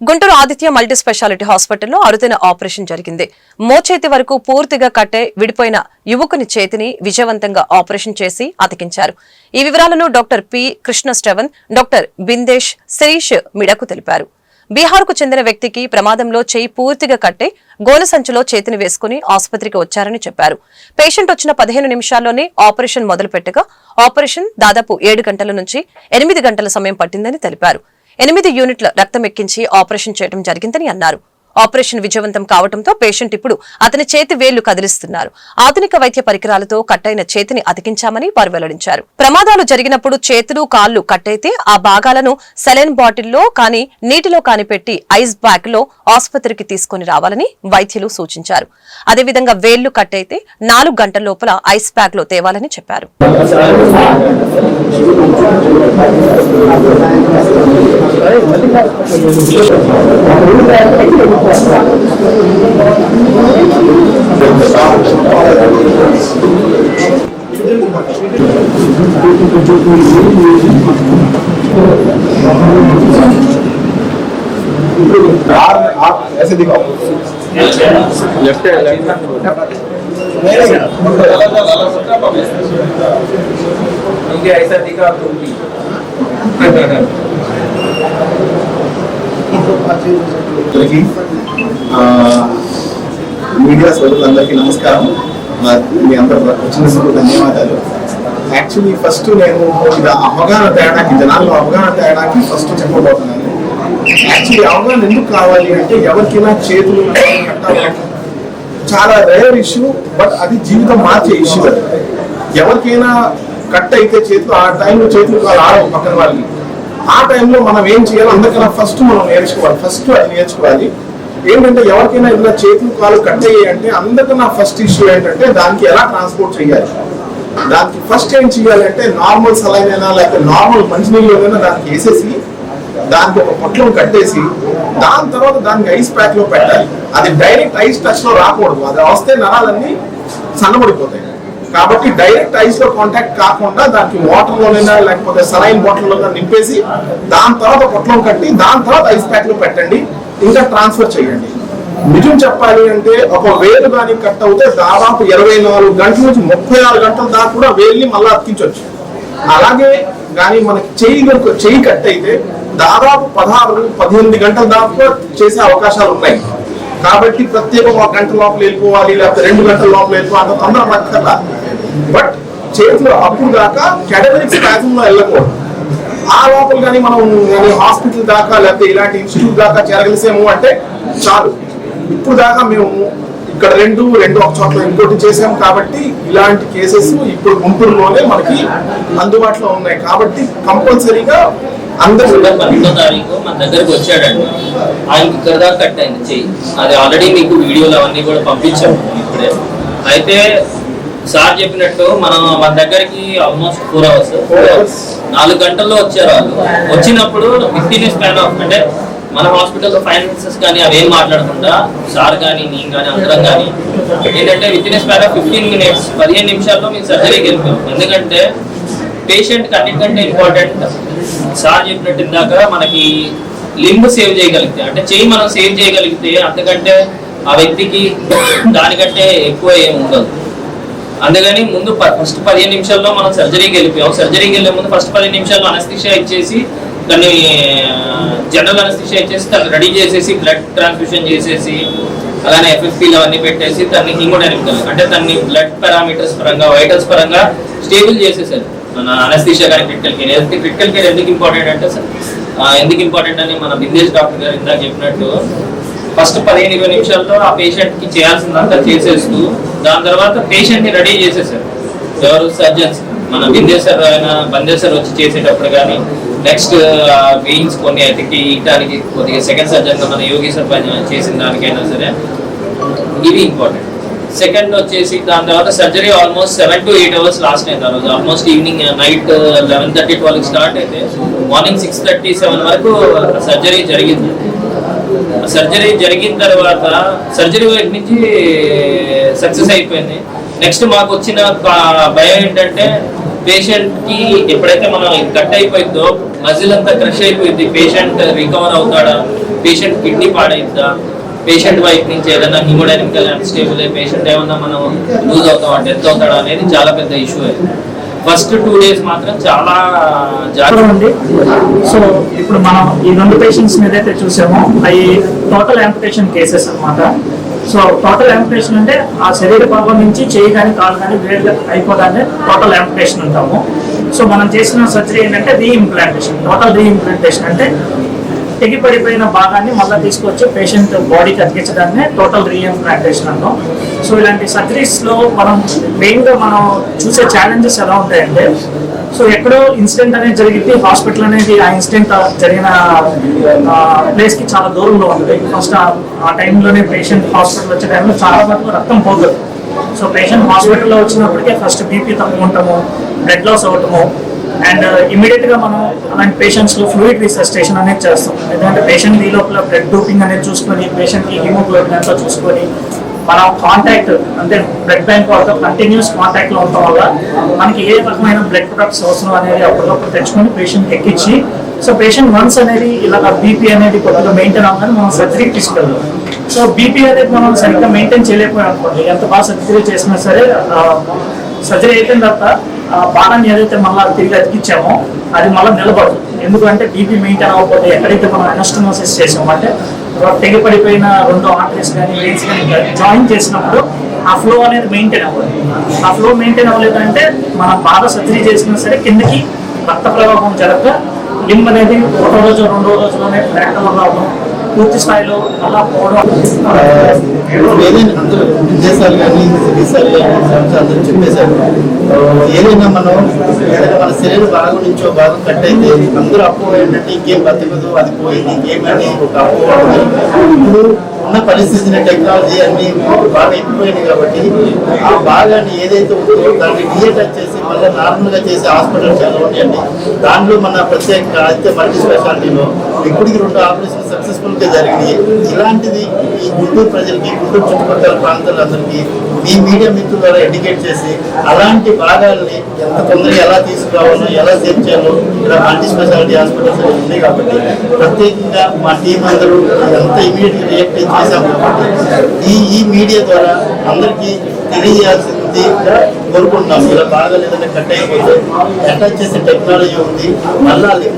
Guntur Aditya multi speciality హాస్పిటల్లో అరుదైన operation జరిగింది. మోచేతి వరకు పూర్తిగా కట్టే విడిపోయిన యువకుని చేతిని విజయవంతంగా ఆపరేషన్ చేసి అతికించారు. ఈ వివరాలను doctor P Krishna Steven doctor Bindesh Shirish మిడకు తెలిపారు. బీహార్కు చెందిన వ్యక్తికి ప్రమాదంలో చేయి పూర్తిగా కట్టే గోనె సంచిలో చేతిని వేసుకుని ఆసుపత్రికి వచ్చారని చెప్పారు. పేషెంట్ వచ్చిన పదిహేను నిమిషాల్లోనే ఆపరేషన్ మొదలుపెట్టగా ఆపరేషన్ దాదాపు ఏడు గంటల నుంచి ఎనిమిది గంటల సమయం పట్టిందని తెలిపారు. ఎనిమిది యూనిట్ల రక్తం ఎక్కించి ఆపరేషన్ చేయడం జరిగిందని అన్నారు. ఆపరేషన్ విజయవంతం కావడంతో పేషెంట్ ఇప్పుడు అతని చేతి వేళ్ళు కదిలిస్తున్నారు. ఆధునిక వైద్య పరికరాలతో కట్టైన చేతిని అతికించామని వారు వెల్లడించారు. ప్రమాదాలు జరిగినప్పుడు చేతులు కాళ్ళు కట్టయితే ఆ భాగాలను సెలైన్ బాటిల్లో కానీ నీటిలో కాని పెట్టి ఐస్ బ్యాగ్లో ఆసుపత్రికి తీసుకుని రావాలని వైద్యులు సూచించారు. అదేవిధంగా వేళ్ళు కట్టయితే నాలుగు గంటల లోపల ఐస్ బ్యాగ్లో తేవాలని చెప్పారు. आप ऐसे दिखाओ। लेफ़्ट है लेफ़्ट मुझे ऐसा दिखा तुम भी అందరికీ మీడియా సోదరులందరికీ నమస్కారం. మీ అందరూ వచ్చినందుకు ధన్యవాదాలు. యాక్చువల్లీ ఫస్ట్ నేను ఇలా అవగాహన తేడానికి జనాల్లో అవగాహన తేడానికి ఫస్ట్ చెప్పబోతున్నాను. యాక్చువల్లీ అవగాహన ఎందుకు కావాలి అంటే ఎవరికైనా చేతులు చాలా రేర్ ఇష్యూ బట్ అది జీవితం మార్చే ఇష్యూ అది. ఎవరికైనా కట్ అయితే చేతులు ఆ టైంలో చేతులు వాళ్ళు ఆడవు పక్కన వాళ్ళకి. ఆ టైంలో మనం ఏం చేయాలి అందరికన్నా ఫస్ట్ మనం నేర్చుకోవాలి. ఫస్ట్ అది నేర్చుకోవాలి. ఏంటంటే ఎవరికైనా ఇలా చేతులు కాలు కట్ అయ్యాయంటే అందరికన్నా ఫస్ట్ ఇష్యూ ఏంటంటే దానికి ఎలా ట్రాన్స్పోర్ట్ చేయాలి? దానికి ఫస్ట్ ఏం చేయాలంటే నార్మల్ సలైన్ అయినా లేకపోతే నార్మల్ మంచినీళ్ళు ఏదైనా దానికి వేసేసి దానికి ఒక పొట్లం కట్టేసి దాని తర్వాత దానికి ఐస్ ప్యాక్లో పెట్టాలి. అది డైరెక్ట్ ఐస్ టచ్లో రాకూడదు. అది వస్తే నరాలన్నీ సన్నబడిపోతాయి. కాబట్టి డైరెక్ట్ ఐస్లో కాంటాక్ట్ కాకుండా దానికి వాటర్ లోనైనా లేకపోతే సరైన బాటిల్లో నింపేసి దాని తర్వాత పొట్లం కట్టి దాని తర్వాత ఐస్ ప్యాక్లో పెట్టండి ఇంకా ట్రాన్స్ఫర్ చేయండి. నిజం చెప్పాలి అంటే ఒక వేలు కానీ కట్ అవుతే దాదాపు ఇరవై నాలుగు గంటల నుంచి ముప్పై ఆరు గంటల దాకా కూడా వేలిని మళ్ళీ అతికించవచ్చు. అలాగే కానీ మనకి చేయి చేయి కట్ అయితే దాదాపు పదహారు పద్దెనిమిది గంటల దాకా చేసే అవకాశాలు ఉన్నాయి. కాబట్టి ప్రత్యేకం ఒక గంట లోపల వెళ్ళిపోవాలి లేకపోతే రెండు గంటల లోపల వెళ్ళిపోవాలి అంత తొందర పక్కర్లా బట్ చేతులు అప్పుడు దాకా కెటగరిక్ స్పాజంలో వెళ్ళకూడదు. ఆ లోపల కానీ మనం హాస్పిటల్ దాకా లేకపోతే ఇలాంటి ఇన్స్టిట్యూట్ దాకా చేరగలిసాము అంటే చాలు. ఇప్పుడు దాకా మేము ఇక్కడ రెండు రెండు ఒక చోట్ల ఇంకోటి చేసాం కాబట్టి ఇలాంటి కేసెస్ ఇప్పుడు గుంటూరులోనే మనకి అందుబాటులో ఉన్నాయి. కాబట్టి కంపల్సరీగా అందరూ పంతొమ్మిదో తారీఖు మన దగ్గరకు వచ్చాడండి. ఆయన ఇక్కడ దాకా కట్ అయింది. చెయ్యి. అది ఆల్రెడీ మీకు వీడియోలు అవన్నీ కూడా పంపించాము ఇప్పుడే. అయితే సార్ చెప్పినట్టు మనం మన దగ్గరికి ఆల్మోస్ట్ ఫోర్ అవర్స్. నాలుగు గంటల్లో వచ్చారు వాళ్ళు. వచ్చినప్పుడు ఫిఫ్టీన్ స్పాన్ ఆఫ్ అంటే మన హాస్పిటల్లో ఫైనాన్సెస్ కానీ అవేం మాట్లాడకుండా సార్ కానీ నేను కానీ అందరం కానీ ఏంటంటే with in span of fifteen minutes పదిహేను నిమిషాల్లో మేము సర్జరీకి వెళ్ళిపోయాం. ఎందుకంటే పేషెంట్ అన్నిటికంటే ఇంపార్టెంట్ సార్ చెప్పినట్టు ఇందాక మనకి లింబ్ సేవ్ చేయగలిగితే అంటే చేయి మనం సేవ్ చేయగలిగితే అంతకంటే ఆ వ్యక్తికి దానికంటే ఎక్కువ ఏం ఉండదు. అందుకని ముందు ఫస్ట్ పదిహేను నిమిషాల్లో మనం సర్జరీకి వెళ్ళిపోయాం. సర్జరీకి వెళ్ళే ముందు ఫస్ట్ పదిహేను నిమిషాల్లో అనస్థిషియా ఇచ్చేసి దాన్ని జనరల్ అనస్థిషియా ఇచ్చేసి దాన్ని రెడీ చేసేసి బ్లడ్ ట్రాన్స్ఫ్యూషన్ చేసేసి అలానే ఎఫ్ఎఫ్పీలు అవన్నీ పెట్టేసి దాన్ని హిమోడైనమికల్ అంటే దాన్ని బ్లడ్ పారామీటర్స్ పరంగా వైటల్స్ పరంగా స్టేబుల్ చేసేసారు. మన అనస్థిషియా కానీ క్రిటికల్ కేర్ ఎందుకు క్రిటికల్ కేర్ ఎందుకు ఇంపార్టెంట్ అంటే సార్ ఎందుకు ఇంపార్టెంట్ అని మన బిందేశ్ డాక్టర్ గారు ఇందాక చెప్పినట్టు ఫస్ట్ పదిహేను ఇరవై నిమిషాల్లో ఆ పేషెంట్కి చేయాల్సిందంతా చేసేస్తూ దాని తర్వాత పేషెంట్ని రెడీ చేసేసారు. ఎవరు సర్జన్స్ మన బిందేశ్వర్ ఆయన బందేశ్వర్ వచ్చి చేసేటప్పుడు కానీ నెక్స్ట్ వెయిన్స్ కొన్ని అతికి ఇటానికి కొద్దిగా సెకండ్ సర్జన్ మన యోగేశ్వర్ పని చేసిన దానికైనా సరే ఇవి ఇంపార్టెంట్ సెకండ్ వచ్చేసి దాని తర్వాత surgery almost seven to eight hours last అయింది ఆ రోజు. Almost evening night eleven thirty ట్వెల్వ్కి స్టార్ట్ అయితే మార్నింగ్ సిక్స్ థర్టీ సెవెన్ వరకు సర్జరీ జరిగింది. సర్జరీ జరిగిన తర్వాత సర్జరీ వైపు నుంచి సక్సెస్ అయిపోయింది. నెక్స్ట్ మాకు వచ్చిన భయం ఏంటంటే పేషెంట్కి ఎప్పుడైతే మనం కట్ అయిపోయిందో మజిల్ అంతా క్రష్ అయిపోయింది. పేషెంట్ రికవర్ అవుతాడా? పేషెంట్ కిడ్నీ పాడైద్దా? పేషెంట్ వైపు నుంచి ఏదైనా హిమోడైనమికల్ అన్స్టేబుల్ పేషెంట్ ఏమన్నా మనం లూజ్ అవుతాం డెత్ అవుతాడా అనేది చాలా పెద్ద ఇష్యూ అయింది ఫస్ట్ టూ డేస్ మాత్రం చాలా జాగ్రత్త. ఉంది సో ఇప్పుడు మనం ఈ రెండు పేషెంట్స్ ఏదైతే చూసామో అవి టోటల్ యాంపిటేషన్ కేసెస్ అన్నమాట. సో టోటల్ యాంపిటేషన్ అంటే ఆ శరీర భాగం నుంచి చేయి కానీ కాలు కానీ వేరు అయిపోదాన్ని టోటల్ యాంపిటేషన్ అంటాము. సో మనం చేసిన సర్జరీ ఏంటంటే రీఇంప్లాంటేషన్ టోటల్ రీఇంప్లాంటేషన్ అంటే తెగి పడిపోయిన భాగాన్ని మళ్ళీ తీసుకొచ్చి పేషెంట్ బాడీకి అతికించడాన్ని టోటల్ రీఇంప్లాంటేషన్ అంటాం సో ఇలాంటి సర్జరీస్లో మనం మెయిన్గా మనం చూసే ఛాలెంజెస్ ఎలా ఉంటాయంటే సో ఎక్కడో ఇన్సిడెంట్ అనేది జరిగింది హాస్పిటల్ అనేది ఆ ఇన్సిడెంట్ జరిగిన ప్లేస్కి చాలా దూరంలో ఉంటుంది ఫస్ట్ ఆ టైంలోనే పేషెంట్ హాస్పిటల్ వచ్చే టైంలో చాలా వరకు రక్తం పోతుంది సో పేషెంట్ హాస్పిటల్లో వచ్చినప్పటికే ఫస్ట్ బీపీ తక్కువ ఉండటము బ్లడ్ లాస్ అవటము అండ్ ఇమీడియట్ uh, గా మనం అలాంటి పేషెంట్స్లో ఫ్లూయిడ్ రిసెస్టేషన్ అనేది చేస్తాం. ఎందుకంటే పేషెంట్ ఈ లోపల బ్లడ్ డోపింగ్ అనేది చూసుకొని పేషెంట్కి హిమోగ్లోబిన్ అంతా చూసుకొని మనం కాంటాక్ట్ అంటే బ్లడ్ బ్యాంక్ వాళ్ళతో కంటిన్యూస్ కాంటాక్ట్లో ఉండటం వల్ల మనకి ఏ రకమైన బ్లడ్ ప్రొడక్ట్స్ అవసరం అనేది అప్పటికప్పుడు తెచ్చుకొని పేషెంట్ ఎక్కించి సో పేషెంట్ వన్స్ అనేది ఇలా బీపీ అనేది కొద్దిగా మెయింటైన్ అవ్వగానే మనం సర్జరీకి తీసుకెళ్తాం. సో బీపీ అనేది మనం సరిగ్గా మెయింటైన్ చేయలేకపోయాం అనుకోండి ఎంత బాగా సర్జరీ చేసినా సరే సర్జరీ అయిపోయిన తర్వాత ఆ ఏదైతే మళ్ళీ తిరిగి అతికిచ్చామో అది మళ్ళీ నిలబడదు. ఎందుకంటే బీపీ మెయింటైన్ అవ్వకపోతే ఎక్కడైతే మనం అనస్టమోసిస్ చేసామో అంటే తెగి పడిపోయిన రెండు ఆర్టరీస్ కానీ వెయిన్స్ కానీ జాయిన్ చేసినప్పుడు ఆ ఫ్లో అనేది మెయింటైన్ అవ్వదు ఆ ఫ్లో మెయింటైన్ అవ్వలేదంటే మనం బాగా సర్జరీ చేసినా సరే కిందకి రక్త ప్రవాహం జరగక లింబ్ అనేది ఒకటో రోజు రెండో రోజులోనే ఫ్రాక్టర్ రావడం పూర్తి స్థాయిలో అలా పోవడం. ఏదైనా విదేశాలు కానీ దేశాలు కానీ సంస్థ అందరూ చెప్పేశారు. ఏదైనా మనం ఏదైనా మన శరీర భాగం నుంచో భాగం కట్ అయితే అందరూ అప్పు ఏంటంటే ఇంకేం బతకదు అది పోయింది ఇంకేమని ఒక అప్పు ఇప్పుడు ఉన్న పరిస్థితిని టెక్నాలజీ అన్ని బాగా ఎక్కువైనాయి కాబట్టి ఆ భాగాన్ని ఏదైతే ఉందో దాన్ని డిఎటచ్ చేసి మళ్ళీ నార్మల్గా చేసే హాస్పిటల్ చాలా ఉన్నాయండి? దాంట్లో మన ప్రత్యేక అయితే మల్టీ స్పెషాలిటీలో ఇప్పటికి రెండు ఆపరేషన్ సక్సెస్ఫుల్గా జరిగినాయి. ఇలాంటిది ఈ గుంటూరు ప్రజలకి గుంటూరు చుట్టుపక్కల ప్రాంతాలందరికీ మీ మీడియా మిత్రుల ద్వారా ఎడ్యుకేట్ చేసి అలాంటి భాగాల్ని ఎంత తొందరగా ఎలా తీసుకురావాలో ఎలా సేవ్ చేయాలో ఇలా మల్టీ స్పెషాలిటీ హాస్పిటల్స్ ఉన్నాయి కాబట్టి ప్రత్యేకంగా మా టీం అందరూ ఎంత ఇమీడియట్ రియాక్ట్ ఈ ఈ మీడియా ద్వారా అందరికీ తెలియజేయాల్సింది కోరుకుంటున్నాం. ఇలా బాగా లేదంటే కట్ అయిపోతే అటాచ్ చేసే టెక్నాలజీ ఉంది. మళ్ళీ